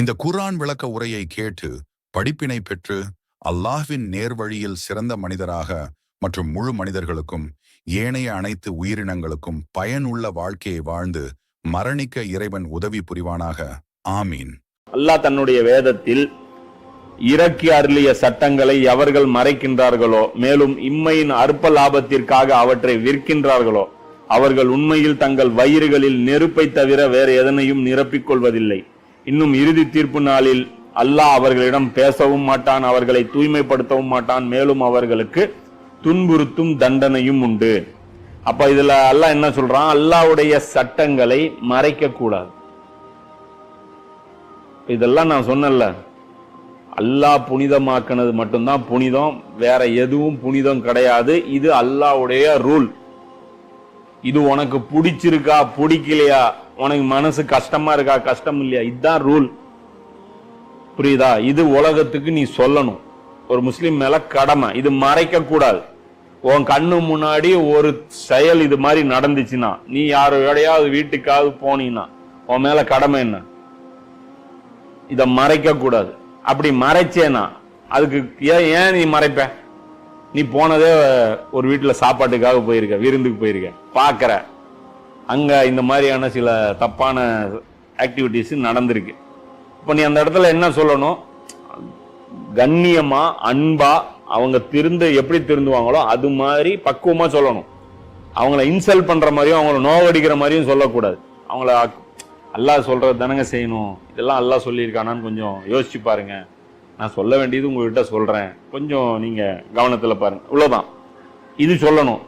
இந்த குர்ஆன் விளக்க உரையை கேட்டு படிப்பினை பெற்று அல்லாஹ்வின் நேர்வழியில் சிறந்த மனிதராக மற்றும் முழு மனிதர்களுக்கும் ஏனைய அனைத்து உயிரினங்களுக்கும் பயனுள்ள வாழ்க்கையை வாழ்ந்து மரணிக்க இறைவன் உதவி புரிவானாக. ஆமீன். அல்லாஹ் தன்னுடைய வேதத்தில் இறக்கி அருளிய சட்டங்களை எவர்கள் மறைக்கின்றார்களோ மேலும் இம்மையின் அற்ப லாபத்திற்காக அவற்றை விற்கின்றார்களோ அவர்கள் உண்மையில் தங்கள் வயிறுகளில் நெருப்பை தவிர வேறு எதனையும் நிரப்பிக் கொள்வதில்லை. இன்னும் இறுதி தீர்ப்பு நாளில் அல்லாஹ் அவர்களிடம் பேசவும் மாட்டான் அவர்களை தூய்மைப்படுத்தவும் மாட்டான். மேலும் அவர்களுக்கு துன்புறுத்தும் தண்டனையும் உண்டு. அப்ப இதுல அல்லாஹ் என்ன சொல்றான்? அல்லாஹ்வுடைய சட்டங்களை மறைக்க கூடாது. இதெல்லாம் நான் சொன்னேன்ல. அல்லாஹ் புனிதமாக்கினது மட்டும்தான் புனிதம் வேற எதுவும் புனிதம் கிடையாது. இது அல்லாஹ்வுடைய ரூல். இது உனக்கு பிடிச்சிருக்கா பிடிக்கலையா? உனக்கு மனசு கஷ்டமா இருக்கா? கஷ்டம் இல்லையா? இதுதான் ரூல் புரியுதா? இது உலகத்துக்கு நீ சொல்லணும். ஒரு முஸ்லீம் மேல கடமை. இது மறைக்க கூடாது. உன் கண்ணு முன்னாடி ஒரு செயல் இது மாதிரி நடந்துச்சுன்னா நீ யாரோடையாவது வீட்டுக்காவது போனீங்கன்னா உன் மேல கடமை என்ன? இதை மறைக்க கூடாது. அப்படி மறைச்சேனா அதுக்கு ஏன் ஏன் நீ மறைப்ப? நீ போனதே ஒரு வீட்டில் சாப்பாட்டுக்காக போயிருக்க விருந்துக்கு போயிருக்க. பார்க்குற அங்கே இந்த மாதிரியான சில தப்பான ஆக்டிவிட்டீஸ் நடந்திருக்கு. இப்போ நீ அந்த இடத்துல என்ன சொல்லணும்? கண்ணியமா அன்பா அவங்க திருந்து எப்படி திருந்துவாங்களோ அது மாதிரி பக்குவமா சொல்லணும். அவங்கள இன்சல்ட் பண்ற மாதிரியும் அவங்கள நோவடிக்கிற மாதிரியும் சொல்லக்கூடாது. அவங்கள அல்லாஹ் சொல்றது தானங்க செய்யணும். இதெல்லாம் அல்லாஹ் சொல்லியிருக்கானான்னு கொஞ்சம் யோசிச்சு பாருங்க. நான் சொல்ல வேண்டியது உங்ககிட்ட சொல்றேன். கொஞ்சம் நீங்க கவனத்துல பாருங்க. இவ்வளவுதான். இது சொல்லணும்.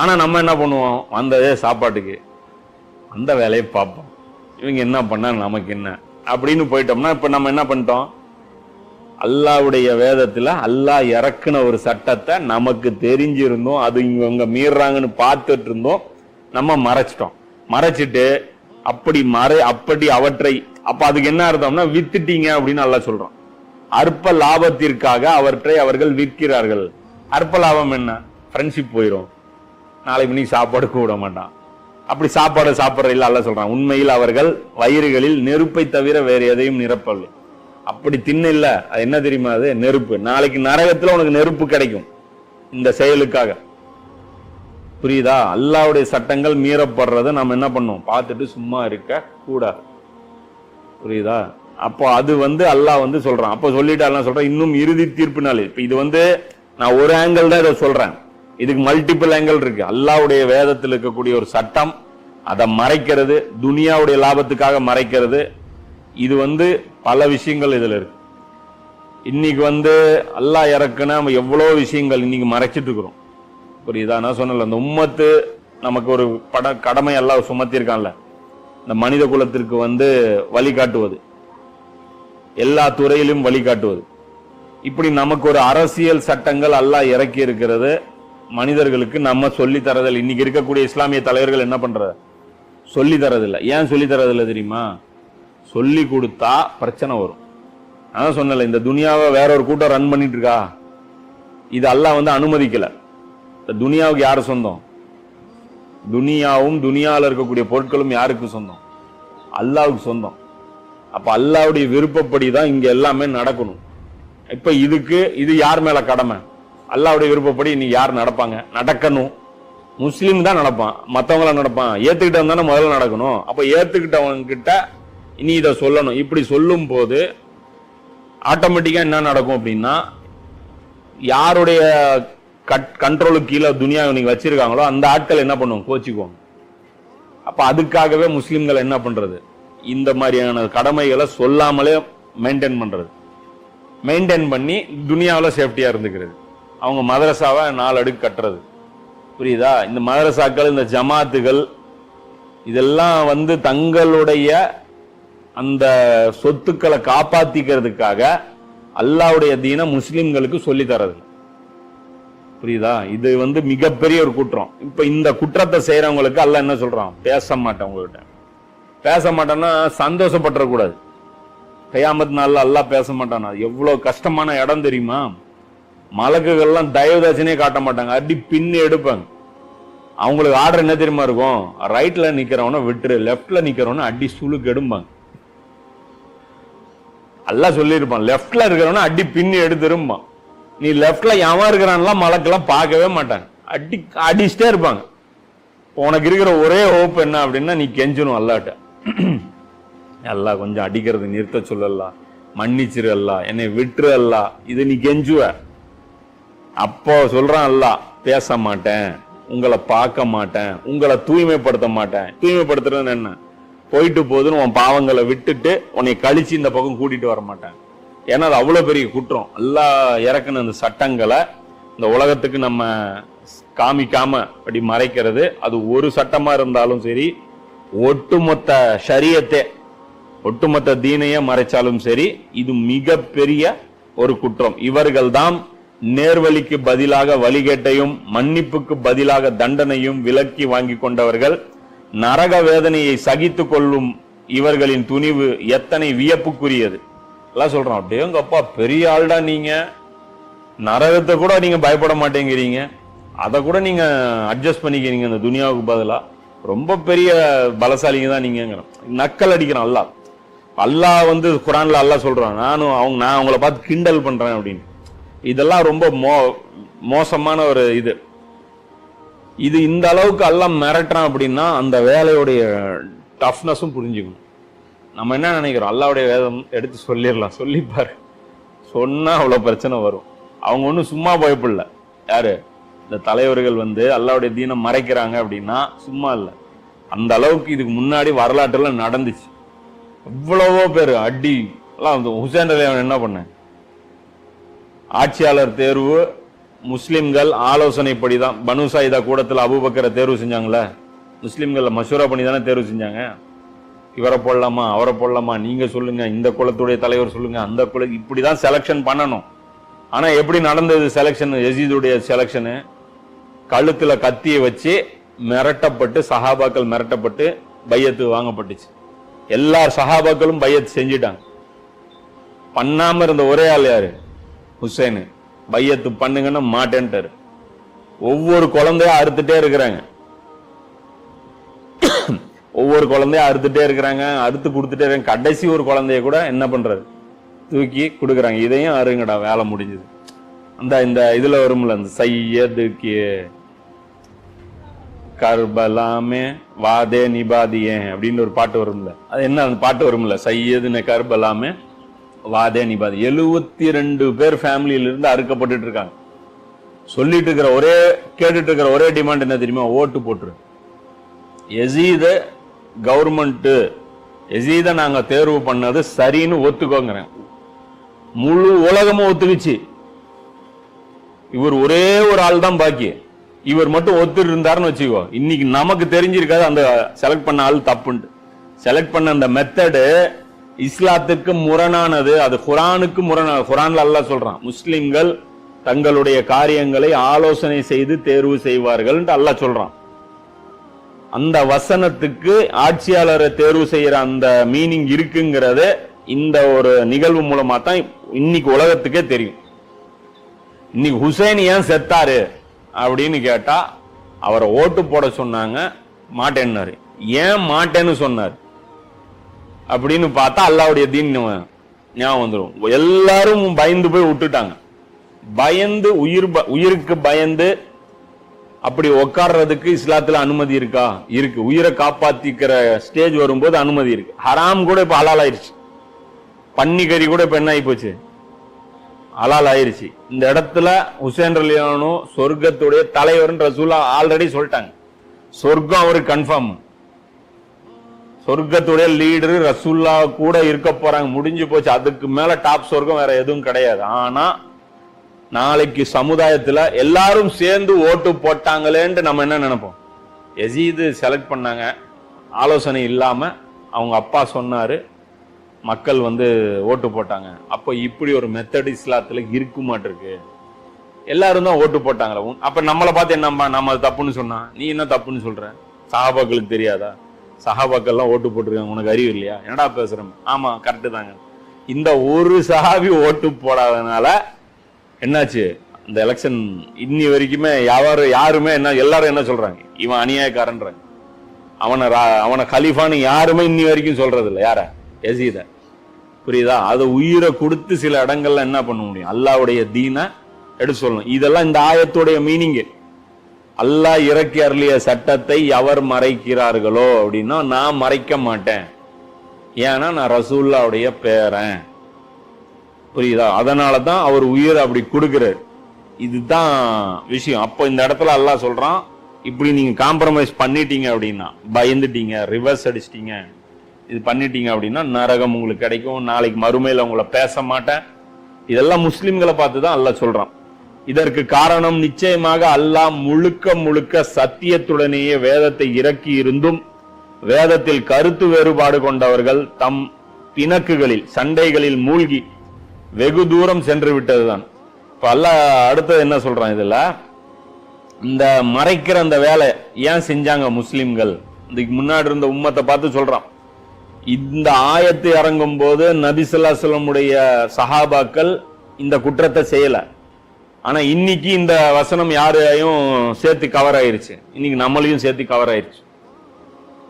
ஆனா நம்ம என்ன பண்ணுவோம்? வந்ததே சாப்பாட்டுக்கு. அந்த வேலையை பார்ப்போம். இவங்க என்ன பண்ணா நமக்கு என்ன? அப்படின்னு போயிட்டோம்னா இப்ப நம்ம என்ன பண்ணிட்டோம்? அல்லாவுடைய வேதத்துல அல்லாஹ் இறக்குன ஒரு சட்டத்தை நமக்கு தெரிஞ்சிருந்தோம் அது இவங்க மீறாங்கன்னு பார்த்துட்டு இருந்தோம் நம்ம மறைச்சிட்டோம். மறைச்சிட்டு அப்படி மறை அப்படி அவற்றை அப்ப அதுக்கு என்ன அர்த்தம்னா வித்துட்டீங்க அப்படின்னு நல்லா சொல்றோம் அற்ப லாபத்திற்காக அவற்றை அவர்கள் விற்கிறார்கள். அற்ப லாபம் என்ன? ஃப்ரெண்ட்ஷிப் போயிடும் நாளைக்கு மணிக்கு சாப்பாடு கூட மாட்டான். அப்படி சாப்பாடு சாப்பிட்ற இல்லை அல்ல சொல்றான். உண்மையில் அவர்கள் வயிறுகளில் நெருப்பை தவிர வேறு எதையும் நிரப்பவில்லை. அப்படி தின்ன இல்லை. அது என்ன தெரியுமா அது? நெருப்பு. நாளைக்கு நரகத்தில் உனக்கு நெருப்பு கிடைக்கும். இந்த செயலுக்காக. புரியுதா? அல்லாவுடைய சட்டங்கள் மீறப்படுறதை நம்ம என்ன பண்ணோம் பார்த்துட்டு சும்மா இருக்க கூடாது. புரியுதா? அப்போ அது வந்து அல்லாஹ் வந்து சொல்றான். அப்போ சொல்லிட்டு அல்லா சொல்கிறேன் இன்னும் இறுதி தீர்ப்பு நாள் இப்போ இது வந்து நான் ஒரு ஆங்கிள் தான் இதை சொல்றேன். இதுக்கு மல்டிபிள் ஆங்கிள் இருக்கு. அல்லாவுடைய வேதத்தில் இருக்கக்கூடிய ஒரு சட்டம் அதை மறைக்கிறது துனியாவுடைய லாபத்துக்காக மறைக்கிறது. இது வந்து பல விஷயங்கள் இதில் இருக்கு. இன்னைக்கு வந்து அல்லா இறக்குன்னா நம்ம எவ்வளோ விஷயங்கள் இன்னைக்கு மறைச்சிட்டு இருக்கிறோம். புரியுதா? நான் சொன்னல அந்த உம்மத்து நமக்கு ஒரு பட கடமை எல்லாம் சுமத்திருக்கான்ல இந்த மனித குலத்திற்கு வந்து வழிகாட்டுவது எல்லா துறையிலும் வழிகாட்டுவது இப்படி நமக்கு ஒரு அரசியல் சட்டங்கள் எல்லாம் இறக்கி இருக்கிறது. மனிதர்களுக்கு நம்ம சொல்லி தரதில்லை இன்னைக்கு இருக்கக்கூடிய இஸ்லாமிய தலைவர்கள் என்ன பண்ற சொல்லி தரதில்லை. ஏன் சொல்லி தரதில்லை தெரியுமா? சொல்லி கொடுத்தா பிரச்சனை வரும். அதான் சொன்னல இந்த துனியாவை வேற ஒரு கூட்டம் ரன் பண்ணிட்டு இருக்கா? இது அல்லாஹ் வந்து அனுமதிக்கல. இந்த துனியாவுக்கு யாரு சொந்தம்? துனியாவும் துனியாவில் இருக்கக்கூடிய பொருட்களும் யாருக்கு சொந்தம்? அல்லாவுக்கு சொந்தம். அப்போ அல்லாவுடைய விருப்பப்படி தான் இங்கே எல்லாமே நடக்கணும். இப்போ இதுக்கு இது யார் மேலே கடமை? அல்லாவுடைய விருப்பப்படி நீ யார் நடப்பாங்க? நடக்கணும். முஸ்லீம் தான் நடப்பான். மற்றவங்கள நடப்பான். ஏத்துக்கிட்டவன் தானே முதல்ல நடக்கணும். அப்ப ஏத்துக்கிட்டவங்க கிட்ட இனி இதை சொல்லணும். இப்படி சொல்லும் போது ஆட்டோமேட்டிக்கா என்ன நடக்கும் அப்படின்னா யாருடைய கண்ட்ரோலுக்கு கீழே துனியா நீங்க வச்சிருக்காங்களோ அந்த ஆட்கள் என்ன பண்ணுவோம் கோச்சிக்குவாங்க. அப்ப அதுக்காகவே முஸ்லிம்கள் என்ன பண்றது? இந்த மாதிரியான கடமைகளை சொல்லாமலே மெயின்டைன் பண்றது. மெயின்டைன் பண்ணி துனியாவில் சேஃப்டியா இருந்துக்கிறது. அவங்க மதரசாவை நாலு அடுக்கு கட்டுறது. புரியுதா? இந்த மதரசாக்கள் இந்த ஜமாத்துகள் இதெல்லாம் வந்து தங்களுடைய அந்த சொத்துக்களை காப்பாத்திக்கிறதுக்காக அல்லாவுடைய தீன முஸ்லிம்களுக்கு சொல்லி தரது புரியுதா? இது வந்து மிகப்பெரிய ஒரு குற்றம். இப்ப இந்த குற்றத்தை செய்யறவங்களுக்கு அல்லாஹ் என்ன சொல்றான்? பேச மாட்டேன் உங்கள்கிட்ட பேச மாட்டேன்னா சந்தோஷப்பட்டுறக்கூடாது. கையாமத் நாள்ல அல்லாஹ் பேச மாட்டானா? எவ்வளவு கஷ்டமான இடம் தெரியுமா? மலக்குகள்லாம் தயவுதாசனே காட்ட மாட்டாங்க. அடி பின்னு எடுப்பாங்க அவங்களுக்கு ஆர்டர் என்ன தெரியுமா இருக்கும்? ரைட்ல நிக்கிறவன விட்டுரு லெப்ட்ல நிக்கிறவன அடி சுழுக்கு எடுப்பாங்க எல்லாம் சொல்லியிருப்பான். லெஃப்ட்ல இருக்கிறவன அடி பின்னு எடுத்துருப்பான் நீ லெஃப்ட்ல எவன் இருக்கிறான்லாம் மலக்கெல்லாம் பார்க்கவே மாட்டாங்க அடி அடிச்சுட்டே இருப்பாங்க. உனக்கு இருக்கிற ஒரே ஹோப் என்ன அப்படின்னா நீ கெஞ்சணும் அல்லாட்ட. எல்லாம் கொஞ்சம் அடிக்கிறது நிறுத்த சொல்லலாம் மன்னிச்சிரு அல்லா என்னை விட்டுரு அல்லா இது நீ கெஞ்சுவ. அப்போ சொல்றான் அல்லாஹ் பேச மாட்டேன் உங்களை பார்க்க மாட்டேன் உங்களை தூய்மைப்படுத்த மாட்டேன் தூய்மைப்படுத்துறது என்ன? போயிட்டு போதுன்னு உன் பாவங்களை விட்டுட்டு உன்னை கழிச்சு இந்த பக்கம் கூட்டிட்டு வர மாட்டேன் ஏன்னா அது அவ்வளோ பெரிய குற்றம். எல்லா இறக்குன அந்த சட்டங்களை இந்த உலகத்துக்கு நம்ம காமிக்காம அப்படி மறைக்கிறது. அது ஒரு சட்டமா இருந்தாலும் சரி ஒட்டுமொத்த சரியத்தை ஒட்டுமொத்த தீனையே மறைச்சாலும் சரி இது மிகப்பெரிய ஒரு குற்றம். இவர்கள்தான் நேர்வழிக்கு பதிலாக வழிகேட்டையும் மன்னிப்புக்கு பதிலாக தண்டனையும் விலக்கி வாங்கி கொண்டவர்கள் நரக வேதனையை சகித்து கொள்ளும் இவர்களின் துணிவு எத்தனை வியப்புக்குரியது. எல்லாம் சொல்றோம் அப்படியேங்கப்பா பெரிய ஆள்டா நீங்க. நரகத்தை கூட நீங்க பயப்பட மாட்டேங்கிறீங்க. அதை கூட நீங்க அட்ஜஸ்ட் பண்ணிக்கிறீங்க இந்த துனியாவுக்கு பதிலா. ரொம்ப பெரிய பலசாலிங்க தான் நீங்கிறோம் நக்கல் அடிக்கிறான் அல்லாஹ். அல்லாஹ் வந்து குரான்ல அல்லாஹ் சொல்றான் நானும் அவங்க நான் அவங்கள பார்த்து கிண்டல் பண்றேன் அப்படின்னு. இதெல்லாம் ரொம்ப மோ மோசமான ஒரு இது. இது இந்த அளவுக்கு எல்லாம் மிரட்டுறான் அப்படின்னா அந்த வேலையுடைய டஃப்னஸும் புரிஞ்சுக்கணும். நம்ம என்ன நினைக்கிறோம்? அல்லாவுடைய வேதம் எடுத்து சொல்லிடலாம். சொல்லிப்பாரு சொன்னால் அவ்வளோ பிரச்சனை வரும். அவங்க ஒன்றும் சும்மா பயப்பில்ல யாரு? இந்த தலைவர்கள் வந்து அல்லாவுடைய தீனம் மறைக்கிறாங்க அப்படின்னா சும்மா இல்லை. அந்த அளவுக்கு இதுக்கு முன்னாடி வரலாற்றுல நடந்துச்சு. எவ்வளவோ பேர் அடி. எல்லாம் ஹுசேன் அலி அவன் என்ன பண்ணேன்? ஆட்சியாளர் தேர்வு முஸ்லிம்கள் ஆலோசனைப்படி தான் பனு சாயிதா கூடத்தில் அபுபக்கரை தேர்வு செஞ்சாங்களே முஸ்லீம்களை மசூரா பண்ணி தானே தேர்வு செஞ்சாங்க. இவரை போடலாமா அவரை போடலாமா நீங்கள் சொல்லுங்கள் இந்த குலத்துடைய தலைவர் சொல்லுங்கள் அந்த குல இப்படி தான் செலக்ஷன் பண்ணணும். ஆனால் எப்படி நடந்தது செலெக்ஷன் எசீதுடைய செலக்ஷனு கழுத்தில் கத்தியை வச்சு மிரட்டப்பட்டு சஹாபாக்கள் மிரட்டப்பட்டு பையத்து வாங்கப்பட்டுச்சு. எல்லா சஹாபாக்களும் பையத்து செஞ்சிட்டாங்க. பண்ணாமல் இருந்த ஒரே ஆள் யாரு? ஹுசைனு. பையத்து பண்ணுங்கன்னா மாட்டேன்ட்டாரு. ஒவ்வொரு குழந்தையா அறுத்துட்டே இருக்கிறாங்க. ஒவ்வொரு குழந்தைய அறுத்துட்டே இருக்கிறாங்க. அறுத்து கொடுத்துட்டே இருக்காங்க. கடைசி ஒரு குழந்தைய கூட என்ன பண்றாரு தூக்கி கொடுக்குறாங்க. இதையும் அருங்கடா வேலை முடிஞ்சது. அந்த இந்த இதுல வரும்ல அந்த சையதுக்கு. கர்பலாமே வாதே நிபாதியே அப்படின்னு ஒரு பாட்டு வரும்ல. அது என்ன அந்த பாட்டு வரும்ல? சையதுன்னு கர்பலாமே வாதே நிபாதி எழுவத்தி ரெண்டு பேர் ஃபேமிலியில இருந்து அறுக்கப்பட்டுட்டு இருக்காங்க. சொல்லிட்டு இருக்கிற ஒரே கேட்டுட்டு இருக்கிற ஒரே டிமாண்ட் என்ன தெரியுமா? ஓட்டு போட்டுரு. எசீத கவர்மெண்ட்டு எசீத நாங்க தேர்வு பண்ணது சரின்னு ஒத்துக்கோங்கிறேன். முழு உலகமும் ஒத்துக்குச்சு. இவர் ஒரே ஒரு ஆள் தான் பாக்கி. இவர் மட்டும் ஒத்துட்டு இருந்தாருன்னு வச்சுக்கோ. இன்னைக்கு நமக்கு தெரிஞ்சிருக்காது அந்த செலக்ட் பண்ண ஆள் தப்புன்ட்டு. செலக்ட் பண்ண அந்த மெத்தடு இஸ்லாத்துக்கு முரணானது அது குரானுக்கு முரணானது குரான்ல அல்ல சொல்றான் முஸ்லிம்கள் தங்களுடைய காரியங்களை ஆலோசனை செய்து தேர்வு செய்வார்கள் அல்ல சொல்றான். அந்த வசனத்துக்கு ஆட்சியாளரை தேர்வு செய்யற அந்த மீனிங் இருக்குங்கிறத இந்த ஒரு நிகழ்வு மூலமா தான் இன்னைக்கு உலகத்துக்கே தெரியும். இன்னைக்கு ஹுசைன் ஏன் செத்தாரு அப்படின்னு கேட்டா அவரை ஓட்டு போட சொன்னாங்க மாட்டேன்னாரு. ஏன் மாட்டேன்னு சொன்னார்? அப்படின்னு பார்த்தா அல்லாவுடைய தீன் ஞாபகம் வந்துடும் எல்லாரும் பயந்து போய் விட்டுட்டாங்க. பயந்து உயிர் ப- உயிருக்கு பயந்து அப்படி உட்கார்றதுக்கு இஸ்லாத்துல அனுமதி இருக்கா? இருக்கு. உயிரை காப்பாத்திக்கிற ஸ்டேஜ் வரும்போது அனுமதி இருக்கு. ஹராம் கூட இப்ப ஹலால் ஆயிடுச்சு பன்னிக்கறி கூட இப்ப என்ன ஆகி போச்சு ஹலால் இந்த இடத்துல ஹுசேன் ரலியானும் சொர்க்கத்துடைய தலைவர்ன்ற ரசூலா ஆல்ரெடி சொல்லிட்டாங்க. சொர்க்கம் அவருக்கு கன்ஃபார்ம் சொர்க்கத்துடைய லீடர் ரசுல்லா கூட இருக்க போறாங்க. முடிஞ்சு போச்சு. அதுக்கு மேல டாப் சொர்க்கம் வேற எதுவும் கிடையாது. ஆனா நாளைக்கு சமுதாயத்துல எல்லாரும் சேர்ந்து ஓட்டு போட்டாங்களேன்ட்டு நம்ம என்ன நினைப்போம்? எசீது செலக்ட் பண்ணாங்க. ஆலோசனை இல்லாம அவங்க அப்பா சொன்னாரு மக்கள் வந்து ஓட்டு போட்டாங்க. அப்போ இப்படி ஒரு மெத்தட் இஸ்லாத்துல இருக்க மாட்டிருக்கு எல்லாரும் தான் ஓட்டு போட்டாங்களா. அப்ப நம்மளை பார்த்து என்னம்மா நம்ம அது தப்புன்னு சொன்னா? நீ என்ன தப்புன்னு சொல்ற? சாபாக்களுக்கு தெரியாதா? சஹாபாக்கள்லாம் ஓட்டு போட்டிருக்காங்க. உனக்கு அறிவு இல்லையா? என்னடா பேசுறேன் ஆமா கரெக்டு தாங்க. இந்த ஒரு சஹாபி ஓட்டு போடாதனால என்னாச்சு? இந்த எலெக்ஷன் இன்னி வரைக்குமே யாரும் யாருமே என்ன எல்லாரும் என்ன சொல்றாங்க? இவன் அநியாயக்காரன்றாங்க. அவனை ரா- அவனை கலீஃபான்னு யாருமே இன்னி வரைக்கும் சொல்றது இல்லை யார? எசீத புரியுதா? அதை உயிரை கொடுத்து சில இடங்கள்ல என்ன பண்ண முடியும்? அல்லாவுடைய தீனை எடுத்து சொல்லணும். இதெல்லாம் இந்த ஆயத்துடைய மீனிங்கு அல்லாஹ் இறக்கி அருளிய சட்டத்தை எவர் மறைக்கிறார்களோ அப்படின்னா நான் மறைக்க மாட்டேன். ஏன்னா நான் ரசூல்லாவுடைய பேரன். புரியுதா? அதனால தான் அவர் உயிர் அப்படி கொடுக்குறாரு. இதுதான் விஷயம். அப்போ இந்த இடத்துல அல்லாஹ் சொல்கிறான் இப்படி நீங்கள் காம்ப்ரமைஸ் பண்ணிட்டீங்க அப்படின்னா பயந்துட்டீங்க ரிவர்ஸ் அடிச்சிட்டீங்க. இது பண்ணிட்டீங்க அப்படின்னா நரகம் உங்களுக்கு கிடைக்கும். நாளைக்கு மறுமையில் உங்களை பேச மாட்டேன். இதெல்லாம் முஸ்லீம்களை பார்த்து தான் அல்லாஹ் சொல்கிறான் இதற்கு காரணம் நிச்சயமாக அல்லாஹ் முழுக்க முழுக்க சத்தியத்துடனேயே வேதத்தை இறக்கி இருந்தும் வேதத்தில் கருத்து வேறுபாடு கொண்டவர்கள் தம் பிணக்குகளில் சண்டைகளில் மூழ்கி வெகு தூரம் சென்று விட்டதுதான். இப்ப அல்லாஹ் அடுத்தது என்ன சொல்றான் இதுல? இந்த மறைக்கிற அந்த வேலை ஏன் செஞ்சாங்க முஸ்லிம்கள்? இதுக்கு முன்னாடி இருந்த உம்மத்தை பார்த்து சொல்றான். இந்த ஆயத்து இறங்கும் போது நபிசுல்லாசலமுடைய சஹாபாக்கள் இந்த குற்றத்தை செய்யலை. ஆனா இன்னைக்கு இந்த வசனம் யாரையும் சேர்த்து கவர் ஆயிருச்சு. இன்னைக்கு நம்மளையும் சேர்த்து கவர் ஆயிருச்சு.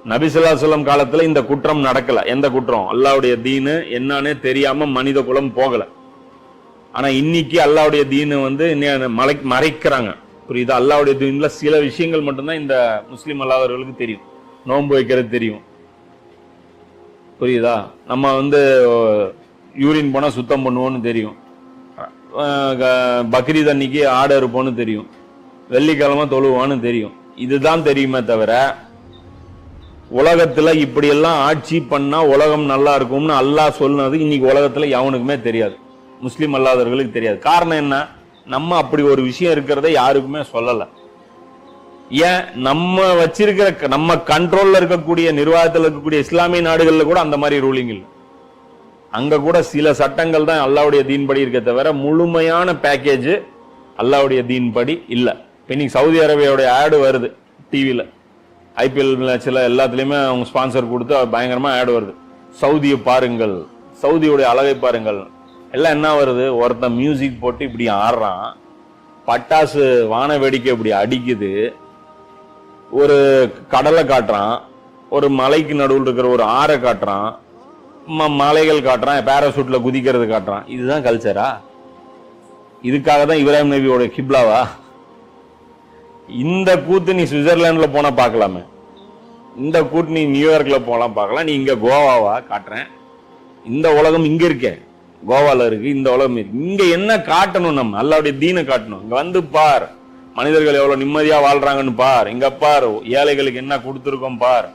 நபிசுல்லாசலம் காலத்துல இந்த குற்றம் நடக்கல. எந்த குற்றம்? அல்லாவுடைய தீனு என்னன்னே தெரியாம மனித குலம் போகல. ஆனா இன்னைக்கு அல்லாவுடைய தீனு வந்து இன்னும் மறைக்கிறாங்க. புரியுதா? அல்லாவுடைய தீன்ல சில விஷயங்கள் மட்டும்தான் இந்த முஸ்லீம் அல்லாதவர்களுக்கு தெரியும். நோன்பு வைக்கிறது தெரியும். புரியுதா? நம்ம வந்து யூரின் போனா சுத்தம் பண்ணுவோம்னு தெரியும். பக்ரீத் அன்னைக்கு ஆடு இருப்போன்னு தெரியும். வெள்ளிக்கிழமை தொழுவான்னு தெரியும். இதுதான் தெரியுமே தவிர உலகத்துல இப்படியெல்லாம் ஆட்சி பண்ணா உலகம் நல்லா இருக்கும்னு அல்லாஹ் சொன்னது இன்னைக்கு உலகத்துல எவனுக்குமே தெரியாது. முஸ்லீம் அல்லாதவர்களுக்கு தெரியாது. காரணம் என்ன? நம்ம அப்படி ஒரு விஷயம் இருக்கிறத யாருக்குமே சொல்லலை. ஏன்? நம்ம வச்சிருக்கிற க- நம்ம கண்ட்ரோல்ல இருக்கக்கூடிய நிர்வாகத்தில் இருக்கக்கூடிய இஸ்லாமிய நாடுகள்ல கூட அந்த மாதிரி ரூலிங் இல்லை. அங்க கூட சில சட்டங்கள் தான் அல்லாவுடைய தீன்படி இருக்க தவிர முழுமையான பேக்கேஜ் அல்லாவுடைய தீன்படி இல்ல. இப்போ இன்னைக்கு சவுதி அரேபியாவுடைய ஆடு வருது டிவியில் ஐபிஎல் மேட்ச்ல எல்லாத்துலயுமே அவங்க ஸ்பான்சர் கொடுத்து பயங்கரமாக பயங்கரமா ஆடு வருது. சவுதியை பாருங்கள் சவுதியுடைய அழகை பாருங்கள். எல்லாம் என்ன வருது? ஒருத்தன் மியூசிக் போட்டு இப்படி ஆடுறான். பட்டாசு வான வேடிக்கை இப்படி அடிக்குது. ஒரு கடலை காட்டுறான். ஒரு மலைக்கு நடுவில் இருக்கிற ஒரு ஆறை காட்டுறான். மலைகள் காட்டுறான் பேராசூட்டில் குதிக்கிறது காட்டுறான். இதுதான் கல்ச்சரா இதுக்காக தான் இப்ராஹிம் நபியோட கிப்லாவா? இந்த கூத்து நீ சுவிட்சர்லாண்டில் போனால் பார்க்கலாமே. இந்த கூட்டு நீ நியூயார்க்கில் போகலாம் பார்க்கலாம். நீ இங்கே கோவாவா காட்டுறேன். இந்த உலகம் இங்கே இருக்கேன் கோவாவில் இருக்குது இந்த உலகம் இருக்கு. இங்கே என்ன காட்டணும் நம்ம? அல்லாவுடைய தீனை காட்டணும். இங்கே வந்து பார். மனிதர்கள் எவ்வளோ நிம்மதியாக வாழ்கிறாங்கன்னு பார். இங்கே பார். ஏழைகளுக்கு என்ன கொடுத்துருக்கோம் பார்.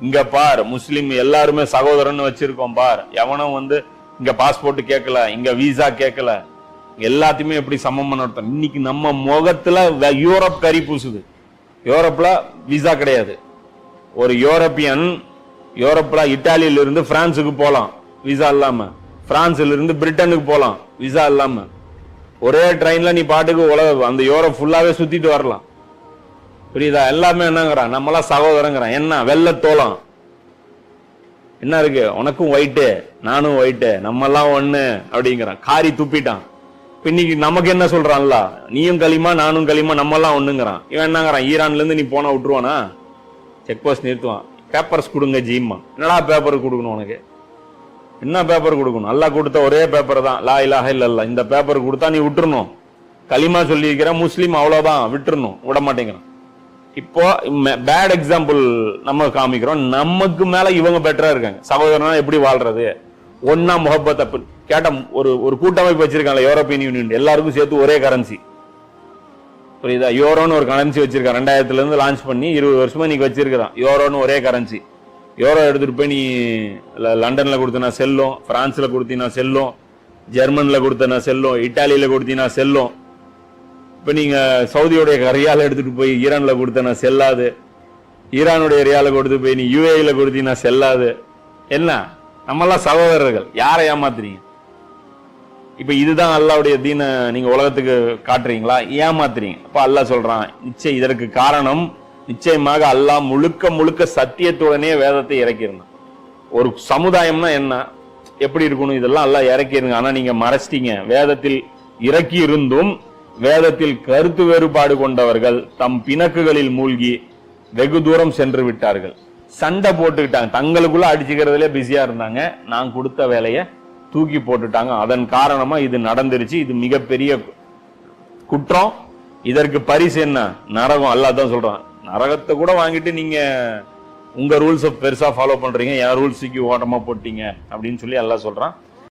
இங்க பார் முஸ்லீம் எல்லாருமே சகோதரன் வச்சிருக்கோம் பார். எவனும் வந்து இங்க பாஸ்போர்ட் கேட்கல இங்க விசா கேட்கல எல்லாத்தையுமே எப்படி சமம் நடத்தணும் இன்னைக்கு நம்ம முகத்துல யூரோப் கறி பூசுது. யூரோப்ல விசா கிடையாது. ஒரு யூரோப்பியன் யூரோப்ல இட்டாலியில இருந்து பிரான்சுக்கு போகலாம் விசா இல்லாம. பிரான்ஸ்ல இருந்து பிரிட்டனுக்கு போகலாம் விசா இல்லாம. ஒரே ட்ரெயின்ல நீ பாட்டுக்கு உலக அந்த யூரோப் ஃபுல்லாவே சுத்திட்டு வரலாம். புரியுதா? எல்லாமே என்னங்கிறான். நம்மளாம் சகோதரங்கிறான். என்ன? வெள்ளை தோலம் என்ன இருக்கு? உனக்கும் ஒயிட்டு நானும் ஒயிட்டு நம்மெல்லாம் ஒண்ணு அப்படிங்கிறான். காரி துப்பிட்டான். இன்னைக்கு நமக்கு என்ன சொல்றான்ல? நீயும் களிமா நானும் களிமா நம்மெல்லாம் ஒண்ணுங்கிறான். இவன் என்னங்கிறான்? ஈரான்ல இருந்து நீ போனா விட்டுருவானா? செக் போஸ்ட் நிறுத்துவான். பேப்பர்ஸ் கொடுங்க ஜீம்மா. என்னடா பேப்பர் கொடுக்கணும் உனக்கு? என்ன பேப்பர் கொடுக்கணும்? நல்லா கொடுத்த ஒரே பேப்பர் தான். லா இலாஹ இல்லல்ல இந்த பேப்பர் கொடுத்தா நீ விட்டுறணும். களிமா சொல்லியிருக்கிற முஸ்லீம் அவ்வளோதான் விட்டுறணும். விட மாட்டேங்கிறான் இப்போ பேட் எக்ஸாம்பிள் நம்ம காமிக்கிறோம். நமக்கு மேல இவங்க பெட்டரா இருக்காங்க. சகோதரனா எப்படி வாழ்றது? ஒன்னா முகப்பத் தப்பு கேட்ட ஒரு ஒரு கூட்டமைப்பு வச்சிருக்காங்க யூரோப்பியன் யூனியன் எல்லாருக்கும் சேர்த்து ஒரே கரன்சி புரியுதா? யோரோன்னு ஒரு கரன்சி வச்சிருக்கான். ரெண்டாயிரத்துல இருந்து லான்ச் பண்ணி இருபது வருஷமா இன்னைக்கு வச்சிருக்கிறான். யோரோன்னு ஒரே கரன்சி யூரோ எடுத்துட்டு போய் நீ லண்டன்ல கொடுத்தனா செல்லும் பிரான்ஸ்ல கொடுத்தீங்கன்னா செல்லும் ஜெர்மன்ல கொடுத்தனா செல்லும் இட்டாலியில கொடுத்தீனா செல்லும். இப்போ நீங்கள் சவுதியோடைய ரியால எடுத்துகிட்டு போய் ஈரானில் கொடுத்த நான் செல்லாது. ஈரானுடைய ரியாலை கொடுத்து போய் நீ யூஏயில் கொடுத்தி நான் செல்லாது. என்ன? நம்மெல்லாம் சகோதரர்கள். யாரை ஏமாத்துறீங்க? இப்போ இதுதான் அல்லாவுடைய தீனை நீங்கள் உலகத்துக்கு காட்டுறீங்களா? ஏமாத்துறீங்க. அப்போ அல்லாஹ் சொல்கிறான் நிச்சயம் இதற்கு காரணம் நிச்சயமாக அல்லாஹ் முழுக்க முழுக்க சத்தியத்துடனே வேதத்தை இறக்கியிருந்தான். ஒரு சமுதாயம்னா என்ன? எப்படி இருக்கணும்? இதெல்லாம் எல்லாம் இறக்கிருங்க ஆனால் நீங்கள் மறைச்சிட்டீங்க. வேதத்தில் இறக்கி இருந்தும் வேதத்தில் கருத்து வேறுபாடு கொண்டவர்கள் தம் பிணக்குகளில் மூழ்கி வெகு தூரம் சென்று விட்டார்கள். சண்டை போட்டுக்கிட்டாங்க. தங்களுக்குள்ள அடிச்சுக்கிறதுல பிஸியா இருந்தாங்க. நான் கொடுத்த வேலையை தூக்கி போட்டுட்டாங்க. அதன் காரணமா இது நடந்துருச்சு. இது மிகப்பெரிய குற்றம். இதற்கு பரிசு என்ன? நரகம். அல்லாதான் சொல்றான். நரகத்தை கூட வாங்கிட்டு நீங்க உங்க ரூல்ஸை பெருசா ஃபாலோ பண்றீங்க. என் ரூல்ஸுக்கு ஓட்டமா போட்டீங்க அப்படின்னு சொல்லி எல்லாம் சொல்றான்.